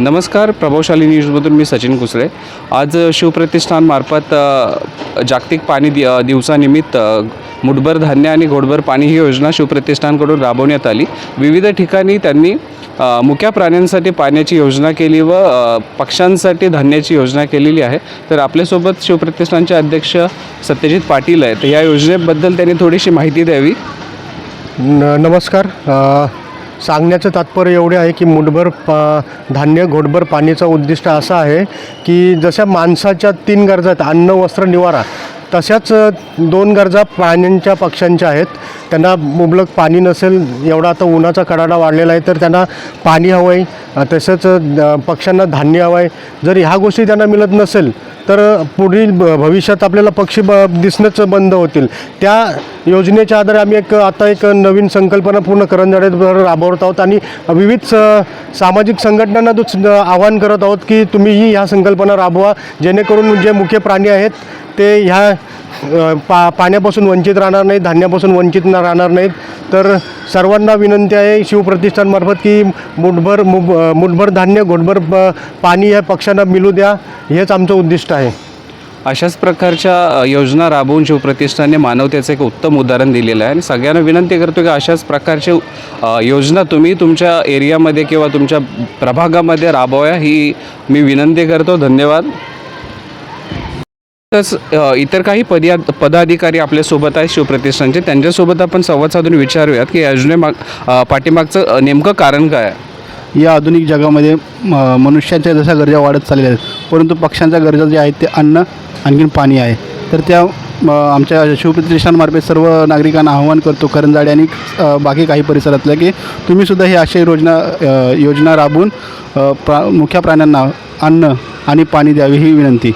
नमस्कार प्रभावशाली न्यूजमधून मी सचिन कुसळे आज शिवप्रतिष्ठानमार्फत जागतिक पाणी दि दिवसानिमित्त मुठभर धान्य आणि घोडभर पाणी ही योजना शिवप्रतिष्ठानकडून राबवण्यात आली. विविध ठिकाणी त्यांनी मुक्या प्राण्यांसाठी पाण्याची योजना केली व पक्ष्यांसाठी धान्याची योजना केलेली आहे. तर आपल्यासोबत शिवप्रतिष्ठानचे अध्यक्ष सत्यजित पाटील आहेत. या योजनेबद्दल त्यांनी थोडीशी माहिती द्यावी. न नमस्कार. सांगण्याचं तात्पर्य एवढे आहे की मुठभर पा धान्य घोटभर पाण्याचं उद्दिष्ट असं आहे की जशा माणसाच्या तीन गरजा आहेत अन्न वस्त्र निवारा तशाच दोन गरजा प्राण्यांच्या पक्ष्यांच्या आहेत. त्यांना मुबलक पाणी नसेल एवढा आता उन्हाचा कडाडा वाढलेला आहे तर त्यांना पाणी हवं आहे तसंच पक्ष्यांना धान्य हवं आहे जर ह्या गोष्टी त्यांना मिळत नसेल तर पुढील भविष्यात आपल्याला पक्षी ब दिसणंच बंद होतील. त्या योजनेच्या आधारे आम्ही एक आता एक नवीन संकल्पना पूर्ण करंजाडेवर राबवत आहोत आणि विविध स- सामाजिक संघटनांना दुच आवाहन करत आहोत की तुम्हीही ह्या संकल्पना राबवा जेणेकरून जे मुख्य प्राणी आहेत ते ह्या पा पाण्यापासून वंचित राहणार नाहीत धान्यापासून वंचित न राहणार नाहीत. तर सर्वांना विनंती आहे शिवप्रतिष्ठानमार्फत की मुठभर मुब मुठभर धान्य घोटभर प- पाणी ह्या पक्ष्यांना मिळू द्या हेच आमचं उद्दिष्ट आहे. अशाच प्रकारच्या योजना राबवून शिवप्रतिष्ठानने मानवतेचं एक उत्तम उदाहरण दिलेलं आहे. आणि सगळ्यांना विनंती करतो की अशाच प्रकारचे योजना तुम्ही तुमच्या एरियामध्ये किंवा तुमच्या प्रभागामध्ये राबवाया ही मी विनंती करतो. धन्यवाद. तसंच इतर काही पदिया पदाधिकारी आपल्यासोबत आहेत शिवप्रतिष्ठानचे त्यांच्यासोबत आपण संवाद साधून विचारूयात की या योजनेमाग पाठीमागचं नेमकं कारण काय आहे? या आधुनिक जगामध्ये म- मनुष्याच्या जशा गरजा वाढत चाललेल्या आहेत परंतु पक्ष्यांच्या गरजा ज्या आहेत ते अन्न आणखीन पाणी आहे. तर त्या आमच्या शिवप्रतिष्ठानमार्फत सर्व नागरिकांना आवाहन करतो करंजाडे आणि बाकी काही परिसरातल्या की तुम्हीसुद्धा ही अशी योजना योजना राबवून प्रा मुख्या प्राण्यांना अन्न आणि पाणी द्यावी ही विनंती.